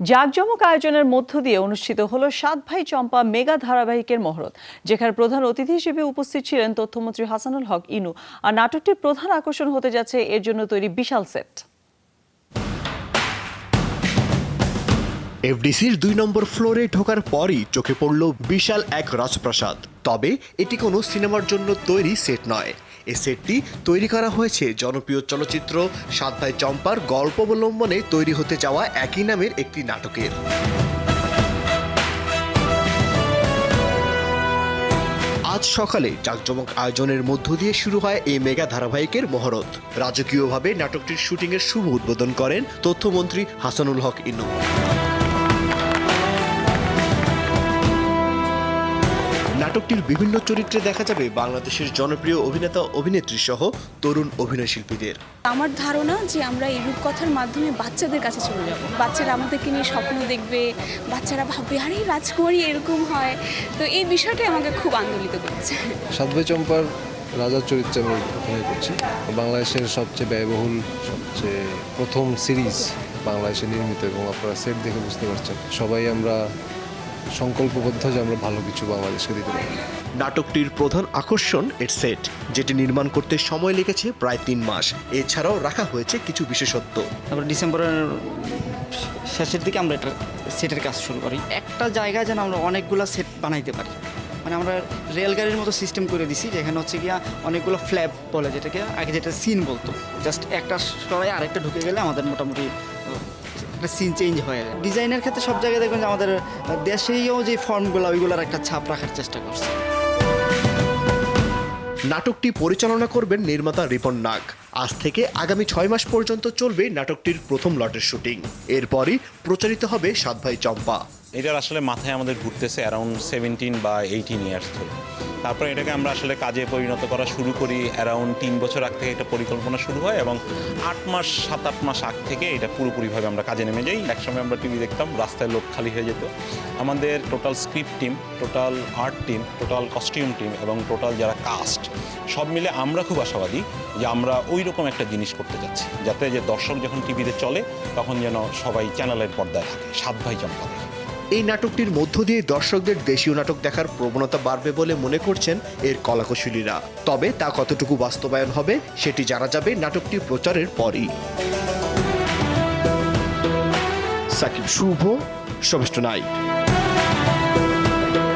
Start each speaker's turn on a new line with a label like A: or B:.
A: জাঁকজমক আয়োজনের মধ্য দিয়ে অনুষ্ঠিত হলো সাত ভাই চম্পা মেগা ধারাবাহিকের মহরত, যেখানে প্রধান অতিথি হিসেবে উপস্থিত ছিলেন তথ্যমন্ত্রী হাসানুল হক ইনু। আর নাটকটির প্রধান আকর্ষণ হতে যাচ্ছে, এর জন্য তৈরি বিশাল সেট।
B: এফডিসির দুই নম্বর ফ্লোরে ঢোকার পরই চোখে পড়ল বিশাল এক রাজপ্রাসাদ। তবে এটি কোনো সিনেমার জন্য তৈরি সেট নয়। এ সেটটি তৈরি করা হয়েছে জনপ্রিয় চলচ্চিত্র সাত ভাই চম্পার গল্প অবলম্বনে তৈরি হতে যাওয়া একই নামের একটি নাটকের। আজ সকালে জাঁকজমক আয়োজনের মধ্য দিয়ে শুরু হয় এই মেগা ধারাবাহিকের মহরত। রাজকীয়ভাবে নাটকটির শুটিংয়ের শুভ উদ্বোধন করেন তথ্যমন্ত্রী হাসানুল হক ইনু। নাটকটির বিভিন্ন চরিত্রে দেখা যাবে বাংলাদেশের জনপ্রিয় অভিনেতা অভিনেত্রী সহ তরুণ অভিনয় শিল্পীদের।
C: আমার ধারণা যে আমরা এই রূপকথার মাধ্যমে বাচ্চাদের কাছে চলে যাব। বাচ্চারা আমাদেরকে নিয়ে স্বপ্ন দেখবে বাচ্চারা ভাববে আরে রাজকুমারী এরকম হয়। তো এই বিষয়টাই আমাকে খুব আন্দোলিত করেছে।
D: সাতভাই চম্পার রাজার চরিত্রে আমি অভিনয় করছি। বাংলাদেশের সবচেয়ে ব্যয়বহুল সবচেয়ে প্রথম সিরিজ বাংলাদেশে নির্মিত এবং আপনারা সেট দেখে বুঝতে পারছেন। সবাই আমরা সংকল্পবদ্ধ যে আমরা ভালো কিছু বাংলাদেশকে দিতে পারি।
B: নাটকটির প্রধান আকর্ষণ এর সেট যেটি নির্মাণ করতে সময় লেগেছে প্রায় তিন মাস। এছাড়াও রাখা হয়েছে কিছু বিশেষত্ব।
E: তারপর ডিসেম্বরের শেষের দিকে আমরা এটা সেটের কাজ শুরু করি। একটা জায়গায় যেন আমরা অনেকগুলো সেট বানাইতে পারি। মানে আমরা রেলগাড়ির মতো সিস্টেম করে দিছি যেখানে হচ্ছে গিয়া অনেকগুলো ফ্ল্যাপ বলে যেটাকে আগে যেটা সিন বলতো জাস্ট একটা সরাই আরেকটা ঢুকে গেলে আমাদের মোটামুটি একটা সিন চেঞ্জ হয়ে যায়। ডিজাইনের ক্ষেত্রে সব জায়গায় দেখবেন যে আমাদের দেশেও যে ফর্মগুলো ওইগুলোর একটা ছাপ রাখার চেষ্টা করছে।
B: নাটকটি পরিচালনা করবেন নির্মাতা রিপন নাগ। আজ থেকে আগামী ছয় মাস পর্যন্ত চলবে নাটকটির প্রথম লটের শুটিং। এরপরই প্রচারিত হবে সাত ভাই চম্পা।
F: এটার আসলে মাথায় আমাদের ঘুরতেছে অ্যারাউন্ড সেভেন্টিন বা এইটিন ইয়ার্স ধরে। তারপরে এটাকে আমরা আসলে কাজে পরিণত করা শুরু করি অ্যারাউন্ড তিন বছর আগ থেকে এটা পরিকল্পনা শুরু হয় এবং আট মাস, সাত আট মাস আগ থেকে এটা পুরোপুরিভাবে আমরা কাজে নেমে যাই। একসময় আমরা টিভি দেখতাম, রাস্তায় লোক খালি হয়ে যেত। আমাদের total script team total art team total costume team এবং টোটাল যারা কাস্ট সব মিলে আমরা খুব আশাবাদী যে আমরা ওই রকম একটা জিনিস করতে যাচ্ছি। যাতে যে দর্শক যখন টিভিতে চলে, তখন যেন সবাই চ্যানেলের পর্দায় থাকে, সাত ভাই দেখে
B: এই নাটকটির মধ্য দিয়ে দর্শকদের দেশীয় নাটক দেখার প্রবণতা বাড়বে বলে মনে করছেন এর কলাকুশলীরা। তবে তা কতটুকু বাস্তবায়ন হবে, সেটি জানা যাবে নাটকটি প্রচারের পরই। সাকিব, শুভ সবিষ্ট নাইট